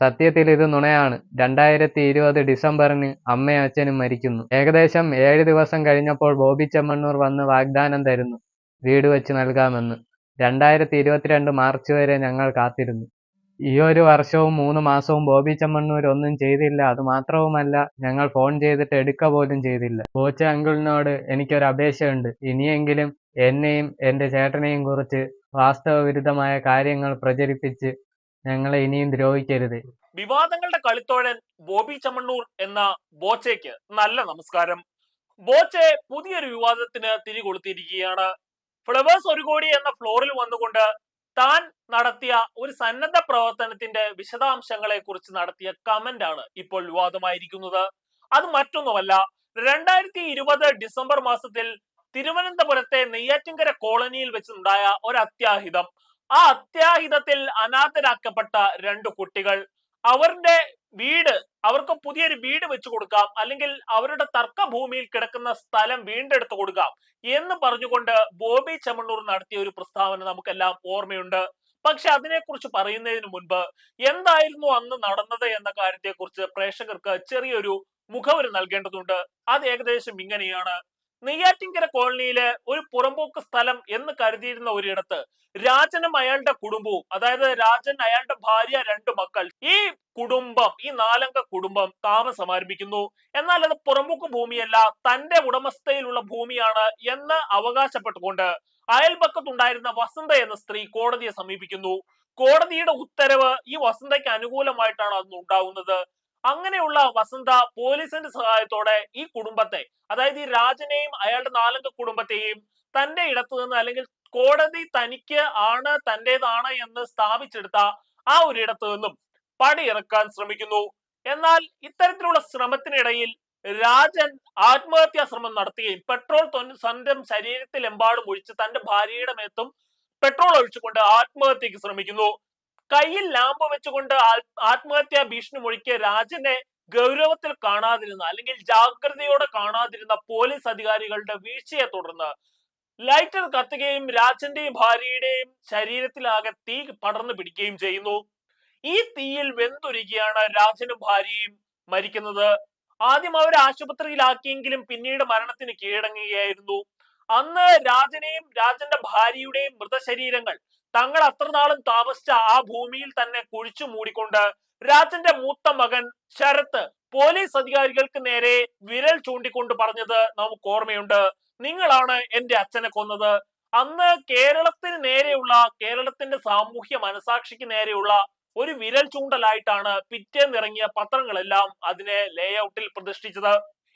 സത്യത്തിൽ ഇത് നുണയാണ്. രണ്ടായിരത്തി ഇരുപത് ഡിസംബറിന് അമ്മയും അച്ഛനും മരിക്കുന്നു. ഏകദേശം ഏഴ് ദിവസം കഴിഞ്ഞപ്പോൾ ബോബി ചെമ്മണ്ണൂർ വന്ന് വാഗ്ദാനം തരുന്നു. വീട് വെച്ച് നൽകാമെന്ന്. രണ്ടായിരത്തി ഇരുപത്തിരണ്ട് മാർച്ച് വരെ ഞങ്ങൾ കാത്തിരുന്നു. ഈ ഒരു വർഷവും മൂന്ന് മാസവും ബോബി ചെമ്മണ്ണൂർ ഒന്നും ചെയ്തില്ല. അത് മാത്രവുമല്ല ഞങ്ങൾ ഫോൺ ചെയ്തിട്ട് എടുക്ക പോലും ചെയ്തില്ല. ബോച്ച അങ്കിളിനോട് എനിക്കൊരു അപേക്ഷയുണ്ട്. ഇനിയെങ്കിലും എന്നെയും എന്റെ ചേട്ടനെയും കുറിച്ച് വാസ്തവവിരുദ്ധമായ കാര്യങ്ങൾ പ്രചരിപ്പിച്ച് ഞങ്ങളെ ഇനിയും ദ്രോഹിക്കരുത്. വിവാദങ്ങളുടെ കളിത്തോഴൻ ബോബി ചമ്മണ്ണൂർ എന്ന ബോച്ചയ്ക്ക് നല്ല നമസ്കാരം. ബോച്ചെ പുതിയൊരു വിവാദത്തിന് തിരികൊളുത്തിയിരിക്കുകയാണ്. ഫ്ലവേഴ്സ് ഒരു കോടി എന്ന ഫ്ലോറിൽ വന്നുകൊണ്ട് താൻ നടത്തിയ ഒരു സന്നദ്ധ പ്രവർത്തനത്തിന്റെ വിശദാംശങ്ങളെ കുറിച്ച് നടത്തിയ കമന്റ് ആണ് ഇപ്പോൾ വിവാദമായിരിക്കുന്നത്. അത് മറ്റൊന്നുമല്ല രണ്ടായിരത്തി ഇരുപത് ഡിസംബർ മാസത്തിൽ തിരുവനന്തപുരത്തെ നെയ്യാറ്റിൻകര കോളനിയിൽ വെച്ചുണ്ടായ ഒരു അത്യാഹിതം ആ അത്യാഹിതത്തിൽ അനാഥരാക്കപ്പെട്ട രണ്ട് കുട്ടികൾ. അവരുടെ വീട് അവർക്ക് പുതിയൊരു വീട് വെച്ചു കൊടുക്കാം അല്ലെങ്കിൽ അവരുടെ തർക്ക ഭൂമിയിൽ കിടക്കുന്ന സ്ഥലം വീണ്ടെടുത്തു കൊടുക്കാം എന്ന് പറഞ്ഞുകൊണ്ട് ബോബി ചെമ്മണ്ണൂർ നടത്തിയ ഒരു പ്രസ്താവന നമുക്കെല്ലാം ഓർമ്മയുണ്ട്. പക്ഷെ അതിനെക്കുറിച്ച് പറയുന്നതിന് മുൻപ് എന്തായിരുന്നു അന്ന് നടന്നത് എന്ന കാര്യത്തെക്കുറിച്ച് പ്രേക്ഷകർക്ക് ചെറിയൊരു മുഖവര് നൽകേണ്ടതുണ്ട്. അത് ഏകദേശം ഇങ്ങനെയാണ്. നെയ്യാറ്റിൻകര കോളനിയിലെ ഒരു പുറമ്പോക്ക് സ്ഥലം എന്ന് കരുതിയിരുന്ന ഒരിടത്ത് രാജനും അയാളുടെ കുടുംബവും അതായത് രാജൻ അയാളുടെ ഭാര്യ രണ്ട് മക്കൾ ഈ കുടുംബം ഈ നാലംഗ കുടുംബം താമസം ആരംഭിക്കുന്നു. എന്നാൽ അത് പുറമ്പോക്ക് ഭൂമിയല്ല തന്റെ ഉടമസ്ഥയിലുള്ള ഭൂമിയാണ് എന്ന് അവകാശപ്പെട്ടുകൊണ്ട് അയൽപക്കത്തുണ്ടായിരുന്ന വസന്ത എന്ന സ്ത്രീ കോടതിയെ സമീപിക്കുന്നു. കോടതിയുടെ ഉത്തരവ് ഈ വസന്തയ്ക്ക് അനുകൂലമായിട്ടാണ് അന്ന് ഉണ്ടാവുന്നത്. അങ്ങനെയുള്ള വസന്ത പോലീസിന്റെ സഹായത്തോടെ ഈ കുടുംബത്തെ അതായത് ഈ രാജനെയും അയാളുടെ നാലംഗ കുടുംബത്തെയും തന്റെ ഇടത്തു നിന്ന് അല്ലെങ്കിൽ കോടതി തനിക്ക് ആണ് തന്റേതാണ് എന്ന് സ്ഥാപിച്ചെടുത്ത ആ ഒരു ഇടത്തു നിന്നും പടിയിറക്കാൻ ശ്രമിക്കുന്നു. എന്നാൽ ഇത്തരത്തിലുള്ള ശ്രമത്തിനിടയിൽ രാജൻ ആത്മഹത്യാ ശ്രമം നടത്തുകയും പെട്രോൾ സ്വന്തം ശരീരത്തിലെമ്പാടും ഒഴിച്ച് തന്റെ ഭാര്യയുടെ മേത്തും പെട്രോൾ ഒഴിച്ചുകൊണ്ട് ആത്മഹത്യക്ക് ശ്രമിക്കുന്നു. കയ്യിൽ ലാമ്പ് വെച്ചുകൊണ്ട് ആത്മഹത്യാ ഭീഷണി മുഴുക്കിയ രാജനെ ഗൗരവത്തിൽ കാണാതിരുന്ന അല്ലെങ്കിൽ ജാഗ്രതയോടെ കാണാതിരുന്ന പോലീസ് അധികാരികളുടെ വീഴ്ചയെ തുടർന്ന് ലൈറ്റർ കത്തുകയും രാജന്റെയും ഭാര്യയുടെയും ശരീരത്തിലാകെ തീ പടർന്നു പിടിക്കുകയും ചെയ്യുന്നു. ഈ തീയിൽ വെന്തുരുകിയാണ് രാജനും ഭാര്യയും മരിക്കുന്നത്. ആദ്യം അവർ ആശുപത്രിയിലാക്കിയെങ്കിലും പിന്നീട് മരണത്തിന് കീഴടങ്ങുകയായിരുന്നു. അന്ന് രാജനെയും രാജന്റെ ഭാര്യയുടെയും മൃതശരീരങ്ങൾ തങ്ങൾ അത്ര നാളും താമസിച്ച ആ ഭൂമിയിൽ തന്നെ കുഴിച്ചു മൂടിക്കൊണ്ട് രാജന്റെ മൂത്ത മകൻ ശരത്ത് പോലീസ് അധികാരികൾക്ക് നേരെ വിരൽ ചൂണ്ടിക്കൊണ്ട് പറഞ്ഞത് നമുക്ക് ഓർമ്മയുണ്ട്. നിങ്ങളാണ് എന്റെ അച്ഛനെ കൊന്നത്. അന്ന് കേരളത്തിന് നേരെയുള്ള കേരളത്തിന്റെ സാമൂഹ്യ മനസാക്ഷിക്ക് നേരെയുള്ള ഒരു വിരൽ ചൂണ്ടലായിട്ടാണ് പിറ്റേന്നിറങ്ങിയ പത്രങ്ങളെല്ലാം അതിനെ ലേഔട്ടിൽ പ്രതിഷ്ഠിച്ചത്.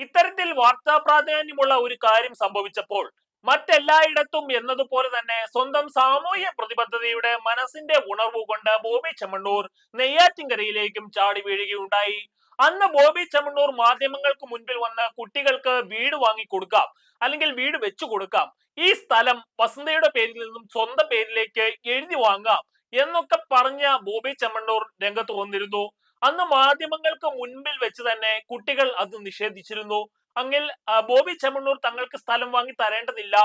ഇത്തരത്തിൽ വാർത്താ പ്രാധാന്യമുള്ള ഒരു കാര്യം സംഭവിച്ചപ്പോൾ മറ്റെല്ലായിടത്തും എന്നതുപോലെ തന്നെ സ്വന്തം സാമൂഹ്യ പ്രതിബദ്ധതയുടെ മനസ്സിന്റെ ഉണർവ് കൊണ്ട് ബോബി ചെമ്മണ്ണൂർ നെയ്യാറ്റിൻകരയിലേക്കും ചാടി വീഴുകയുണ്ടായി. അന്ന് ബോബി ചെമ്മണ്ണൂർ മാധ്യമങ്ങൾക്ക് മുൻപിൽ വന്ന് കുട്ടികൾക്ക് വീട് വാങ്ങി കൊടുക്കാം അല്ലെങ്കിൽ വീട് വെച്ചു കൊടുക്കാം ഈ സ്ഥലം വസന്തയുടെ പേരിൽ നിന്നും സ്വന്തം പേരിലേക്ക് എഴുതി വാങ്ങാം എന്നൊക്കെ പറഞ്ഞ ബോബി ചെമ്മണ്ണൂർ രംഗത്ത് വന്നിരുന്നു. അന്ന് മാധ്യമങ്ങൾക്ക് മുൻപിൽ വെച്ച് തന്നെ കുട്ടികൾ അത് നിഷേധിച്ചിരുന്നു. അങ്ങിൽ ബോബി ചെമ്മണ്ണൂർ തങ്ങൾക്ക് സ്ഥലം വാങ്ങി തരേണ്ടതില്ല.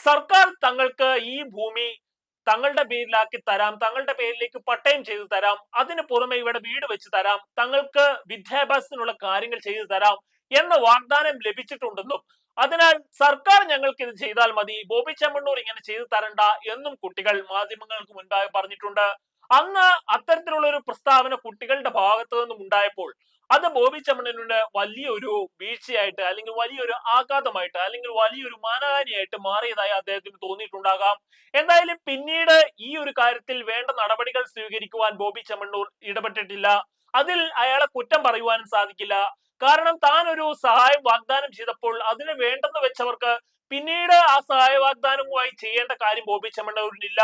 സർക്കാർ തങ്ങൾക്ക് ഈ ഭൂമി തങ്ങളുടെ പേരിലാക്കി തരാം തങ്ങളുടെ പേരിലേക്ക് പട്ടയം ചെയ്തു തരാം അതിന് പുറമെ ഇവിടെ വീട് വെച്ച് തരാം തങ്ങൾക്ക് വിദ്യാഭ്യാസത്തിനുള്ള കാര്യങ്ങൾ ചെയ്തു തരാം എന്ന വാഗ്ദാനം ലഭിച്ചിട്ടുണ്ടെന്നും അതിനാൽ സർക്കാർ ഞങ്ങൾക്ക് ഇത് ചെയ്താൽ മതി ബോബി ചെമ്മണ്ണൂർ ഇങ്ങനെ ചെയ്തു തരണ്ട എന്നും കുട്ടികൾ മാധ്യമങ്ങൾക്ക് മുൻപായി പറഞ്ഞിട്ടുണ്ട്. അന്ന് അത്തരത്തിലുള്ള ഒരു പ്രസ്താവന കുട്ടികളുടെ ഭാഗത്തു നിന്നും ഉണ്ടായപ്പോൾ അത് ബോബി ചമ്മണനുടെ വലിയൊരു വീഴ്ചയായിട്ട് അല്ലെങ്കിൽ വലിയൊരു ആഘാതമായിട്ട് അല്ലെങ്കിൽ വലിയൊരു മാനഹാനിയായിട്ട് മാറിയതായി അദ്ദേഹത്തിന് തോന്നിയിട്ടുണ്ടാകാം. എന്തായാലും പിന്നീട് ഈ ഒരു കാര്യത്തിൽ വേണ്ട നടപടികൾ സ്വീകരിക്കുവാൻ ബോബി ചമ്മണ്ണൂർ ഇടപെട്ടിട്ടില്ല. അതിൽ അയാളെ കുറ്റം പറയുവാനും സാധിക്കില്ല. കാരണം താൻ ഒരു സഹായം വാഗ്ദാനം ചെയ്തപ്പോൾ അതിന് വേണ്ടെന്ന് വെച്ചവർക്ക് പിന്നീട് ആ സഹായ വാഗ്ദാനവുമായി ചെയ്യേണ്ട കാര്യം ബോബി ചെമ്മണ്ണൂരിനില്ല.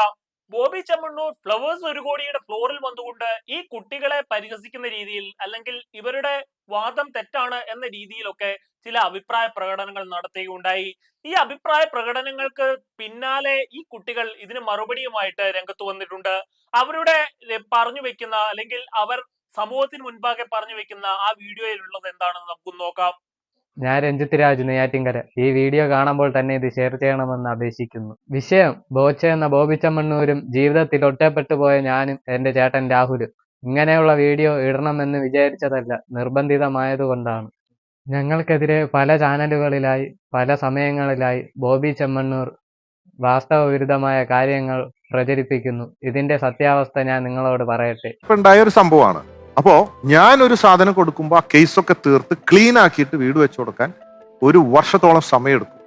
ബോബി ചെമ്മണ്ണൂർ ഫ്ലവേഴ്സ് ഒരു കോടിയുടെ ഫ്ലോറിൽ വന്നുകൊണ്ട് ഈ കുട്ടികളെ പരിഹസിക്കുന്ന രീതിയിൽ അല്ലെങ്കിൽ ഇവരുടെ വാദം തെറ്റാണ് എന്ന രീതിയിലൊക്കെ ചില അഭിപ്രായ പ്രകടനങ്ങൾ നടത്തുകയുണ്ടായി ഈ അഭിപ്രായ പ്രകടനങ്ങൾക്ക് പിന്നാലെ ഈ കുട്ടികൾ ഇതിന് മറുപടിയുമായിട്ട് രംഗത്ത് വന്നിട്ടുണ്ട്. അവരുടെ പറഞ്ഞു വെക്കുന്ന അല്ലെങ്കിൽ അവർ സമൂഹത്തിന് മുൻപാകെ പറഞ്ഞു വെക്കുന്ന ആ വീഡിയോയിലുള്ളത് എന്താണെന്ന് നമുക്ക് നോക്കാം. ഞാൻ രഞ്ജിത്ത് രാജു നെയ്യാറ്റിൻകര. ഈ വീഡിയോ കാണുമ്പോൾ തന്നെ ഇത് ഷെയർ ചെയ്യണമെന്ന് അപേക്ഷിക്കുന്നു. വിഷയം ബോച്ച എന്ന ബോബിച്ചമ്മണ്ണൂരും ജീവിതത്തിൽ ഒറ്റപ്പെട്ടു പോയ ഞാനും എന്റെ ചേട്ടൻ രാഹുലും ഇങ്ങനെയുള്ള വീഡിയോ ഇടണമെന്ന് വിചാരിച്ചതല്ല നിർബന്ധിതമായതുകൊണ്ടാണ്. ഞങ്ങൾക്കെതിരെ പല ചാനലുകളിലായി പല സമയങ്ങളിലായി ബോബി ചെമ്മണ്ണൂർ വാസ്തവവിരുദ്ധമായ കാര്യങ്ങൾ പ്രചരിപ്പിക്കുന്നു. ഇതിന്റെ സത്യാവസ്ഥ ഞാൻ നിങ്ങളോട് പറയട്ടെ. ഉണ്ടായ ഒരു സംഭവമാണ്. അപ്പോ ഞാൻ ഒരു സാധനം കൊടുക്കുമ്പോൾ ആ കേസൊക്കെ തീർത്ത് ക്ലീൻ ആക്കിയിട്ട് വീട് വെച്ചു കൊടുക്കാൻ ഒരു വർഷത്തോളം സമയമെടുക്കും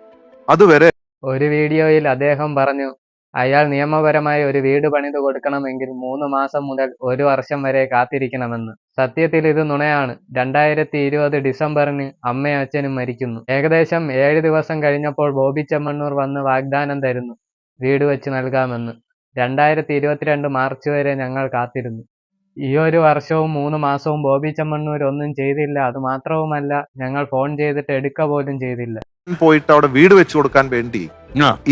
അതുവരെ ഒരു വീഡിയോയിൽ അദ്ദേഹം പറഞ്ഞു അയാൾ നിയമപരമായി ഒരു വീട് പണിത് കൊടുക്കണമെങ്കിൽ മൂന്ന് മാസം മുതൽ ഒരു വർഷം വരെ കാത്തിരിക്കണമെന്ന്. സത്യത്തിൽ ഇത് നുണയാണ്. രണ്ടായിരത്തി ഇരുപത് ഡിസംബറിന് അമ്മയും അച്ഛനും മരിക്കുന്നു. ഏകദേശം ഏഴ് ദിവസം കഴിഞ്ഞപ്പോൾ ബോബി ചെമ്മണ്ണൂർ വന്ന് വാഗ്ദാനം തരുന്നു വീട് വെച്ച് നൽകാമെന്ന്. രണ്ടായിരത്തി ഇരുപത്തിരണ്ട് മാർച്ച് വരെ ഞങ്ങൾ കാത്തിരുന്നു. ഈ ഒരു വർഷവും മൂന്ന് മാസവും ബോബി ചെമ്മണ്ണൂർ ഒന്നും ചെയ്തില്ല. അത് മാത്രവുമല്ല ഞങ്ങൾ ഫോൺ ചെയ്തിട്ട് എടുക്ക പോലും ചെയ്തില്ല. പോയിട്ട് അവിടെ വീട് വെച്ചു കൊടുക്കാൻ വേണ്ടി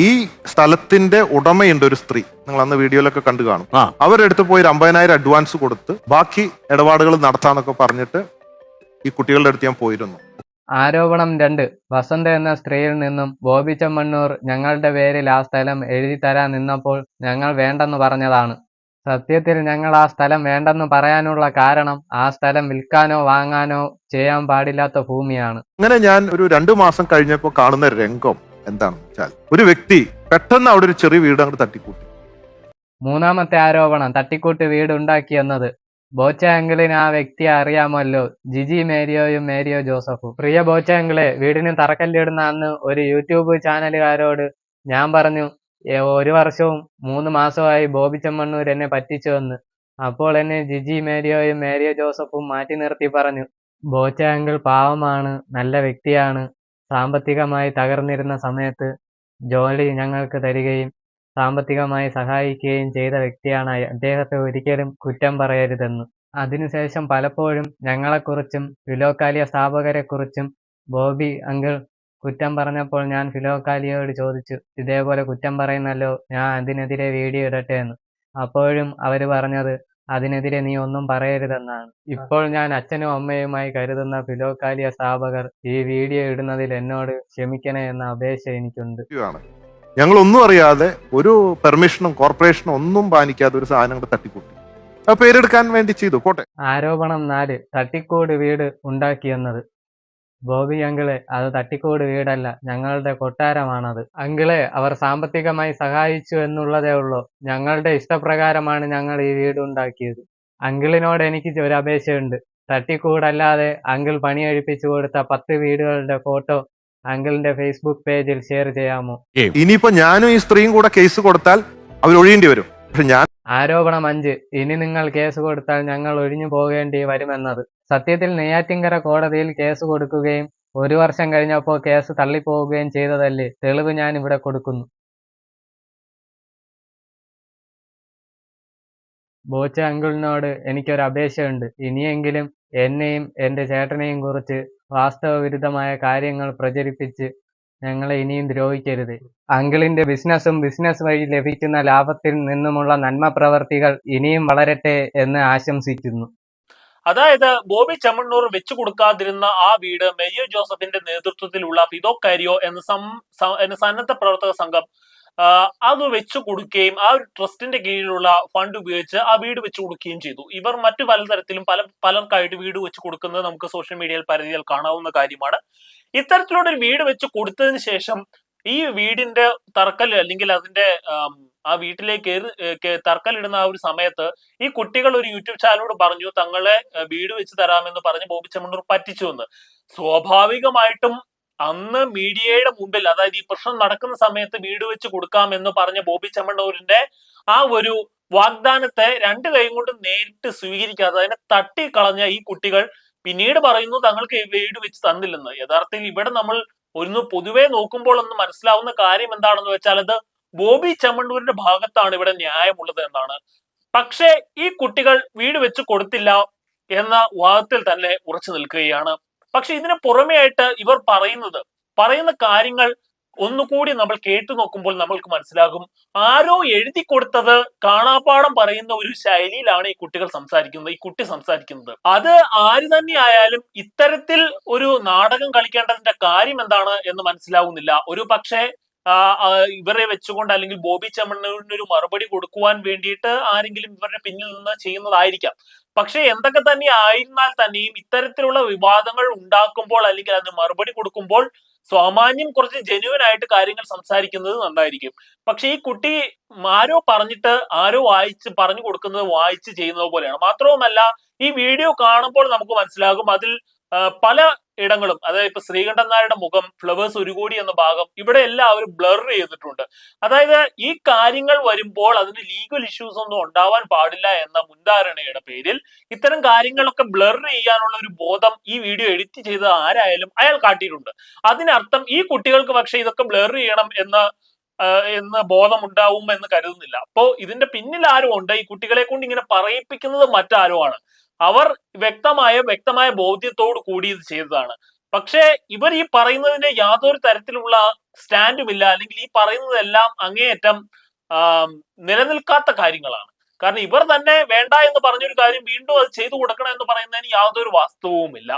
ഈ സ്ഥലത്തിന്റെ ഉടമയുണ്ട് ഒരു സ്ത്രീ. നിങ്ങൾ അന്ന് വീഡിയോയിലൊക്കെ കണ്ടു കാണും. അവരെടുത്ത് അവരുടെ അടുത്ത് പോയി ഒരു അമ്പതിനായിരം അഡ്വാൻസ് കൊടുത്ത് ബാക്കി ഇടപാടുകൾ നടത്താന്നൊക്കെ പറഞ്ഞിട്ട് ഈ കുട്ടികളുടെ അടുത്ത് ഞാൻ പോയിരുന്നു. ആരോപണം രണ്ട്. വസന്ത എന്ന സ്ത്രീയിൽ നിന്നും ബോബി ചെമ്മണ്ണൂർ ഞങ്ങളുടെ പേരിൽ ആ സ്ഥലം എഴുതി തരാൻ നിന്നപ്പോൾ ഞങ്ങൾ വേണ്ടെന്ന് പറഞ്ഞതാണ്. സത്യത്തിൽ ഞങ്ങൾ ആ സ്ഥലം വേണ്ടെന്ന് പറയാനുള്ള കാരണം ആ സ്ഥലം വിൽക്കാനോ വാങ്ങാനോ ചെയ്യാൻ പാടില്ലാത്ത ഭൂമിയാണ്. അങ്ങനെ ഞാൻ ഒരു രണ്ടു മാസം കഴിഞ്ഞപ്പോൾ കാണുന്ന രംഗം എന്താണെന്ന് വെച്ചാൽ ഒരു വ്യക്തി പെട്ടെന്ന് അവിടെ ഒരു ചെറിയ വീട് അങ്ങോട്ട് തട്ടിക്കൂട്ടി. മൂന്നാമത്തെ ആരോപണം തട്ടിക്കൂട്ട് വീട് ഉണ്ടാക്കിയെന്നത് ബോച്ച അങ്കിളിന് ആ വ്യക്തിയെ അറിയാമല്ലോ ജിജി മേരിയോയും മേരിയോ ജോസഫും. പ്രിയ ബോച്ച അങ്കിളെ വീടിന് തറക്കല്ലിടുന്ന അന്ന് ഒരു യൂട്യൂബ് ചാനലുകാരോട് ഞാൻ പറഞ്ഞു "ഏ, ഒരു വർഷവും മൂന്ന് മാസമായി ബോബി ചെമ്മണ്ണൂർ എന്നെ പറ്റിച്ചുവെന്ന് അപ്പോൾ എന്നെ ജിജി മേരിയോയും മേരിയോ ജോസഫും മാറ്റി നിർത്തി പറഞ്ഞു ബോച്ച അങ്കിൾ പാവമാണ് നല്ല വ്യക്തിയാണ്. സാമ്പത്തികമായി തകർന്നിരുന്ന സമയത്ത് ജോലി ഞങ്ങൾക്ക് തരികയും സാമ്പത്തികമായി സഹായിക്കുകയും ചെയ്ത വ്യക്തിയാണ് അദ്ദേഹത്തെ ഒരിക്കലും കുറ്റം പറയരുതെന്ന്. അതിനുശേഷം പലപ്പോഴും ഞങ്ങളെക്കുറിച്ചും ഫിലോക്കാലിയ സ്ഥാപകരെക്കുറിച്ചും ബോബി അങ്കിൾ കുറ്റം പറഞ്ഞപ്പോൾ ഞാൻ ഫിലോക്കാലിയോട് ചോദിച്ചു ഇതേപോലെ കുറ്റം പറയുന്നല്ലോ ഞാൻ അതിനെതിരെ വീഡിയോ ഇടട്ടെ എന്ന് അപ്പോഴും അവർ പറഞ്ഞത് അതിനെതിരെ നീ ഒന്നും പറയരുതെന്നാണ്. ഇപ്പോൾ ഞാൻ അച്ഛനും അമ്മയുമായി കരുതുന്ന ഫിലോക്കാലിയ സ്ഥാപകർ ഈ വീഡിയോ ഇടുന്നതിൽ എന്നോട് ക്ഷമിക്കണേ എന്ന അപേക്ഷ എനിക്കുണ്ട്. ഞങ്ങൾ ഒന്നും അറിയാതെ ഒരു പെർമിഷനും കോർപ്പറേഷനും ഒന്നും പാലിക്കാതെ ഒരു സാധനം അങ്ങോട്ട് തട്ടിക്കൂട്ടി. പേരെടുക്കാൻ വേണ്ടി ചെയ്തു. കോട്ടെ ആരോപണം നാല് തട്ടിക്കൂട് വീട് ഉണ്ടാക്കിയെന്നത് ബോബി അങ്കിളെ അത് തട്ടിക്കോട് വീടല്ല ഞങ്ങളുടെ കൊട്ടാരമാണത്. അങ്കിളെ അവർ സാമ്പത്തികമായി സഹായിച്ചു എന്നുള്ളതേ ഉള്ളൂ. ഞങ്ങളുടെ ഇഷ്ടപ്രകാരമാണ് ഞങ്ങൾ ഈ വീട് ഉണ്ടാക്കിയത്. അങ്കിളിനോട് എനിക്ക് ഒരു അപേക്ഷയുണ്ട്. തട്ടിക്കൂടല്ലാതെ അങ്കിൾ പണിയെഴുപ്പിച്ചു കൊടുത്ത പത്ത് വീടുകളുടെ ഫോട്ടോ അങ്കിളിന്റെ ഫേസ്ബുക്ക് പേജിൽ ഷെയർ ചെയ്യാമോ? ഇനിയിപ്പോ ഞാനും ഈ സ്ത്രീയും കൂടെ കേസ് കൊടുത്താൽ അവർ ഒഴിയേണ്ടി വരും. പക്ഷെ ഞാൻ ആരോപണം അഞ്ച്. ഇനി നിങ്ങൾ കേസ് കൊടുത്താൽ ഞങ്ങൾ ഒഴിഞ്ഞു പോകേണ്ടി വരുമെന്നത്. സത്യത്തിൽ നെയ്യാറ്റിങ്കര കോടതിയിൽ കേസ് കൊടുക്കുകയും ഒരു വർഷം കഴിഞ്ഞപ്പോൾ കേസ് തള്ളിപ്പോവുകയും ചെയ്തതല്ലേ? തെളിവ് ഞാൻ ഇവിടെ കൊടുക്കുന്നു. ബോച്ച അങ്കിളിനോട് എനിക്കൊരു അപേക്ഷയുണ്ട്. ഇനിയെങ്കിലും എന്നെയും എന്റെ ചേട്ടനെയും കുറിച്ച് വാസ്തവവിരുദ്ധമായ കാര്യങ്ങൾ പ്രചരിപ്പിച്ച് ഞങ്ങളെ ഇനിയും ദ്രോഹിക്കരുത്. അങ്കിളിന്റെ ബിസിനസ്സും ബിസിനസ് വഴി ലഭിക്കുന്ന ലാഭത്തിൽ നിന്നുമുള്ള നന്മ പ്രവർത്തികൾ ഇനിയും വളരട്ടെ എന്ന് ആശംസിക്കുന്നു. അതായത് ബോബി ചമ്മണ്ണൂർ വെച്ചു കൊടുക്കാതിരുന്ന ആ വീട് മെയ്യോ ജോസഫിന്റെ നേതൃത്വത്തിലുള്ള ഫിദോക്കാരിയോ എന്ന സം എന്ന സന്നദ്ധ പ്രവർത്തക സംഘം അത് വെച്ചു കൊടുക്കുകയും ആ ഒരു ട്രസ്റ്റിന്റെ കീഴിലുള്ള ഫണ്ട് ഉപയോഗിച്ച് ആ വീട് വെച്ചു കൊടുക്കുകയും ചെയ്തു. ഇവർ മറ്റു പലതരത്തിലും പല പലർക്കായിട്ട് വീട് വെച്ച് കൊടുക്കുന്നത് നമുക്ക് സോഷ്യൽ മീഡിയയിൽ പരിധിയിൽ കാണാവുന്ന കാര്യമാണ്. ഇത്തരത്തിലുള്ള ഒരു വീട് വെച്ച് കൊടുത്തതിന് ശേഷം ഈ വീടിന്റെ തറക്കല്ല് അല്ലെങ്കിൽ അതിന്റെ ആ വീട്ടിലേക്ക് തറക്കല്ലിടുന്ന ആ ഒരു സമയത്ത് ഈ കുട്ടികൾ ഒരു യൂട്യൂബ് ചാനലോട് പറഞ്ഞു തങ്ങളെ വീട് വെച്ച് തരാമെന്ന് പറഞ്ഞ് ബോബി ചെമ്മണ്ണൂർ പറ്റിച്ചു എന്ന്. സ്വാഭാവികമായിട്ടും അന്ന് മീഡിയയുടെ മുമ്പിൽ അതായത് ഈ പ്രശ്നം നടക്കുന്ന സമയത്ത് വീട് വെച്ച് കൊടുക്കാം എന്ന് പറഞ്ഞ ബോബി ചെമ്മണ്ണൂരിന്റെ ആ ഒരു വാഗ്ദാനത്തെ രണ്ട് കൈയും കൊണ്ട് നേരിട്ട് സ്വീകരിക്കാതെ അതിനെ തട്ടിക്കളഞ്ഞ ഈ കുട്ടികൾ പിന്നീട് പറയുന്നു തങ്ങൾക്ക് വീട് വെച്ച് തന്നില്ലെന്ന്. യഥാർത്ഥത്തിൽ ഇവിടെ നമ്മൾ ഒന്ന് പൊതുവേ നോക്കുമ്പോൾ ഒന്ന് മനസ്സിലാവുന്ന കാര്യം എന്താണെന്ന് വെച്ചാൽ അത് ബോബി ചെമ്മണ്ണൂരിന്റെ ഭാഗത്താണ് ഇവിടെ ന്യായമുള്ളത് എന്നാണ്. പക്ഷേ ഈ കുട്ടികൾ വീട് വെച്ച് കൊടുത്തില്ല എന്ന വാദത്തിൽ തന്നെ ഉറച്ചു നിൽക്കുകയാണ്. പക്ഷെ ഇതിന് പുറമെയായിട്ട് ഇവർ പറയുന്നത് പറയുന്ന കാര്യങ്ങൾ ഒന്നുകൂടി നമ്മൾ കേട്ടു നോക്കുമ്പോൾ നമ്മൾക്ക് മനസ്സിലാകും. ആരോ എഴുതി കൊടുത്തത് കാണാപ്പാടം പറയുന്ന ഒരു ശൈലിയിലാണ് ഈ കുട്ടികൾ സംസാരിക്കുന്നത് ഈ കുട്ടി സംസാരിക്കുന്നത്. അത് ആര് തന്നെ ആയാലും ഇത്തരത്തിൽ ഒരു നാടകം കളിക്കേണ്ടതിന്റെ കാര്യം എന്താണ് എന്ന് മനസ്സിലാവുന്നില്ല. ഒരു പക്ഷേ ഇവരെ വെച്ചുകൊണ്ട് അല്ലെങ്കിൽ ബോബി ഒരു മറുപടി കൊടുക്കുവാൻ വേണ്ടിയിട്ട് ആരെങ്കിലും ഇവരുടെ പിന്നിൽ നിന്ന് ചെയ്യുന്നതായിരിക്കാം. പക്ഷെ എന്തൊക്കെ തന്നെ ആയിരുന്നാൽ തന്നെയും ഇത്തരത്തിലുള്ള വിവാദങ്ങൾ ഉണ്ടാക്കുമ്പോൾ അല്ലെങ്കിൽ അതിന് മറുപടി കൊടുക്കുമ്പോൾ സാമാന്യം കുറച്ച് ജെന്യുവൻ ആയിട്ട് കാര്യങ്ങൾ സംസാരിക്കുന്നത് നന്നായിരിക്കും. പക്ഷെ ഈ കുട്ടി ആരോ പറഞ്ഞിട്ട് ആരോ വായിച്ച് പറഞ്ഞു കൊടുക്കുന്നത് വായിച്ച് ചെയ്യുന്നത് പോലെയാണ്. മാത്രവുമല്ല ഈ വീഡിയോ കാണുമ്പോൾ നമുക്ക് മനസ്സിലാകും. അതിൽ പല ഇടങ്ങളും അതായത് ഇപ്പൊ ശ്രീകണ്ഠൻ നായരുടെ മുഖം ഫ്ലവേഴ്സ് ഒരു കോടി എന്ന ഭാഗം ഇവിടെ എല്ലാം അവർ ബ്ലർ ചെയ്തിട്ടുണ്ട്. അതായത് ഈ കാര്യങ്ങൾ വരുമ്പോൾ അതിന് ലീഗൽ ഇഷ്യൂസ് ഒന്നും ഉണ്ടാവാൻ പാടില്ല എന്ന മുൻധാരണയുടെ പേരിൽ ഇത്തരം കാര്യങ്ങളൊക്കെ ബ്ലർ ചെയ്യാനുള്ള ഒരു ബോധം ഈ വീഡിയോ എഡിറ്റ് ചെയ്ത ആരായാലും അയാൾ കാട്ടിയിട്ടുണ്ട്. അതിനർത്ഥം ഈ കുട്ടികൾക്ക് പക്ഷെ ഇതൊക്കെ ബ്ലർ ചെയ്യണം എന്ന് എന്ന് ബോധം ഉണ്ടാവും എന്ന് കരുതുന്നില്ല. അപ്പോ ഇതിന്റെ പിന്നിൽ ആരും ഉണ്ട് ഈ കുട്ടികളെ കൊണ്ട് ഇങ്ങനെ പറയിപ്പിക്കുന്നത് മറ്റാരോ ആണ് അവർ വ്യക്തമായ വ്യക്തമായ ബോധ്യത്തോടു കൂടി ഇത് ചെയ്തതാണ്. പക്ഷേ ഇവർ ഈ പറയുന്നതിന് യാതൊരു തരത്തിലുള്ള സ്റ്റാൻഡും ഇല്ല അല്ലെങ്കിൽ ഈ പറയുന്നതെല്ലാം അങ്ങേയറ്റം നിലനിൽക്കാത്ത കാര്യങ്ങളാണ്. കാരണം ഇവർ തന്നെ വേണ്ട എന്ന് പറഞ്ഞൊരു കാര്യം വീണ്ടും അത് ചെയ്തു കൊടുക്കണം എന്ന് പറയുന്നതിന് യാതൊരു വാസ്തവവുമില്ല.